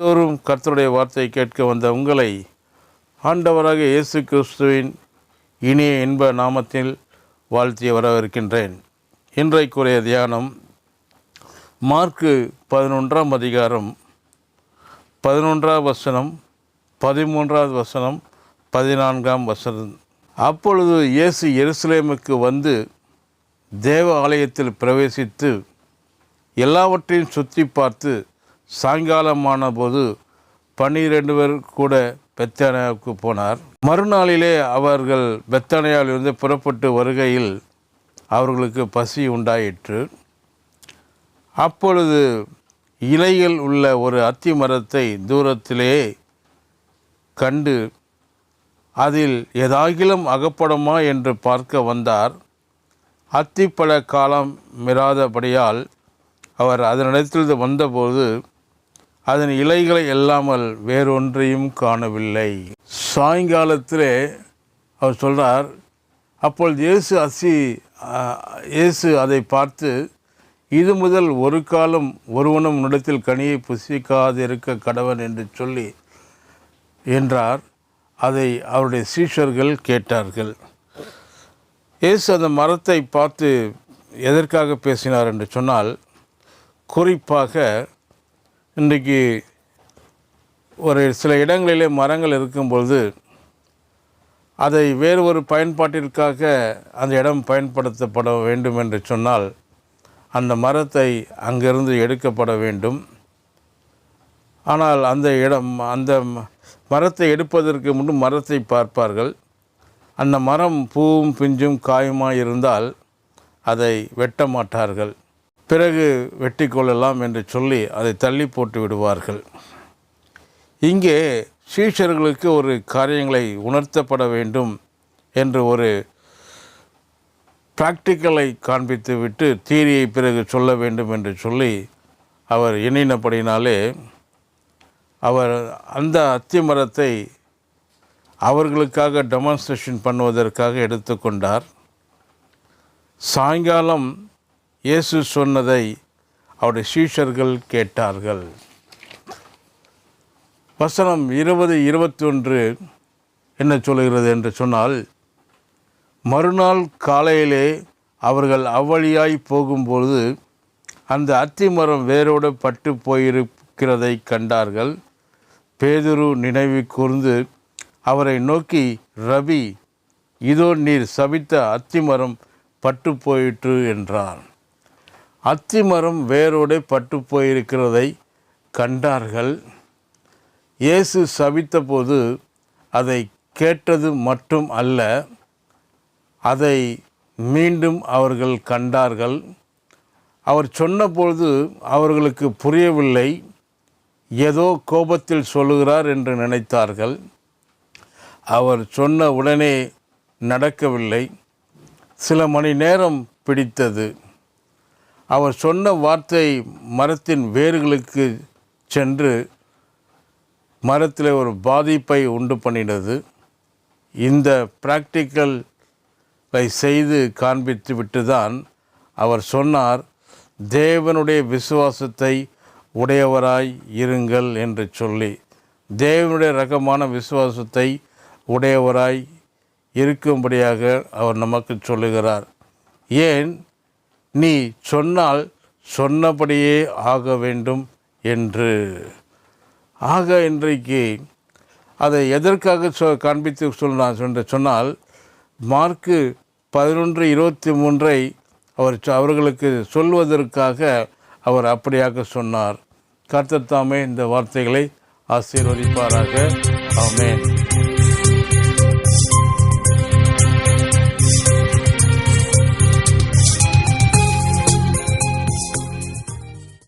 தோறும் கர்த்தருடைய வார்த்தையை கேட்க வந்த உங்களை ஆண்டவராக இயேசு கிறிஸ்துவின் இனிய இன்ப நாமத்தில் வாழ்த்தி வரவிருக்கின்றேன் இன்றைக்குரிய தியானம் மார்க்கு பதினொன்றாம் அதிகாரம் பதினொன்றாம் வசனம் பதிமூன்றாவது வசனம் பதினான்காம் வசனம். அப்பொழுது இயேசு எருசலேமுக்கு வந்து தேவ ஆலயத்தில் பிரவேசித்து எல்லாவற்றையும் சுற்றி பார்த்து சாயங்காலமான போது பன்னிரெண்டு பேர் கூட பெத்தானியாவுக்கு போனார். மறுநாளிலே அவர்கள் பெத்தானியாவிலிருந்து புறப்பட்டு வருகையில் அவர்களுக்கு பசி உண்டாயிற்று. அப்பொழுது இலைகள் உள்ள ஒரு அத்தி மரத்தை தூரத்திலே கண்டு அதில் ஏதாகிலும் அகப்படுமா என்று பார்க்க வந்தார். அத்திப்பழ காலம் மிராதபடியால் அவர் அதனிடத்தில் வந்தபோது அதன் இலைகளை இல்லாமல் வேறொன்றையும் காணவில்லை. சாயங்காலத்திலே அவர் சொல்கிறார் அப்பொழுது இயேசு அசி இயேசு அதை பார்த்து இது முதல் ஒரு காலம் ஒருவனும் உன்னிடத்தில் கனியை புசிக்காதிருக்க கடவன் என்று சொல்லி என்றார். அதை அவருடைய சீஷர்கள் கேட்டார்கள். இயேசு அந்த மரத்தை பார்த்து எதற்காக பேசினார் என்று சொன்னால் குறிப்பாக இன்றைக்கு ஒரு சில இடங்களிலே மரங்கள் இருக்கும்பொழுது அதை வேறு ஒரு பயன்பாட்டிற்காக அந்த இடம் பயன்படுத்தப்பட வேண்டும் என்று சொன்னால் அந்த மரத்தை அங்கிருந்து எடுக்கப்பட வேண்டும். ஆனால் அந்த இடம் அந்த மரத்தை எடுப்பதற்கு முன்பு மரத்தை பார்ப்பார்கள். அந்த மரம் பூவும் பிஞ்சும் காயுமாய் இருந்தால் அதை வெட்ட மாட்டார்கள். பிறகு வெட்டி கொள்ளலாம் என்று சொல்லி அதை தள்ளி போட்டு விடுவார்கள். இங்கே சீஷர்களுக்கு ஒரு காரியங்களை உணர்த்தப்பட வேண்டும் என்று ஒரு ப்ராக்டிக்கலை காண்பித்து விட்டு தீரியை பிறகு சொல்ல வேண்டும் என்று சொல்லி அவர் எண்ணினபடினாலே அவர் அந்த அத்தி மரத்தை அவர்களுக்காக டெமான்ஸ்ட்ரேஷன் பண்ணுவதற்காக எடுத்துக்கொண்டார். சாயங்காலம் இயேசு சொன்னதை அவருடைய சீஷர்கள் கேட்டார்கள். வசனம் இருபது இருபத்தி ஒன்று என்ன சொல்கிறது என்று சொன்னால் மறுநாள் காலையிலே அவர்கள் அவ்வழியாய் போகும்பொழுது அந்த அத்தி மரம் வேரோடு பட்டு போயிருக்கிறதை கண்டார்கள். பேதுரு நினைவு கூர்ந்து அவரை நோக்கி ரவி இதோ நீர் சபித்த அத்திமரம் பட்டு போயிற்று என்றார் அத்திமரம் வேரோடு பட்டு போயிருக்கிறதை கண்டார்கள். இயேசு சபித்தபோது அதை கேட்டது மட்டும் அல்ல அதை மீண்டும் அவர்கள் கண்டார்கள். அவர் சொன்னபொழுது அவர்களுக்கு புரியவில்லை ஏதோ கோபத்தில் சொல்லுகிறார் என்று நினைத்தார்கள். அவர் சொன்ன உடனே நடக்கவில்லை. சில மணி நேரம் பிடித்தது. அவர் சொன்ன வார்த்தை மரத்தின் வேர்களுக்கு சென்று மரத்தில் ஒரு பாதிப்பை உண்டு பண்ணினது. இந்த ப்ராக்டிக்கலை செய்து காண்பித்து விட்டு தான் அவர் சொன்னார் தேவனுடைய விசுவாசத்தை உடையவராய் இருங்கள் என்று சொல்லி. தேவனுடைய ரகமான விசுவாசத்தை உடையவராய் இருக்கும்படியாக அவர் நமக்கு சொல்லுகிறார். ஏன்? நீ சொன்னால் சொன்னபடியே ஆக வேண்டும் என்று. ஆக இன்றைக்கு அதை எதற்காக சொ காண்பித்து சொன்னார் என்று சொன்னால் மார்க்கு பதினொன்று இருபத்தி மூன்றை அவர் அவர்களுக்கு சொல்வதற்காக அவர் அப்படியாக சொன்னார். கர்த்தத்தாமே இந்த வார்த்தைகளை ஆசீர்வதிப்பாராக. ஆமேன்.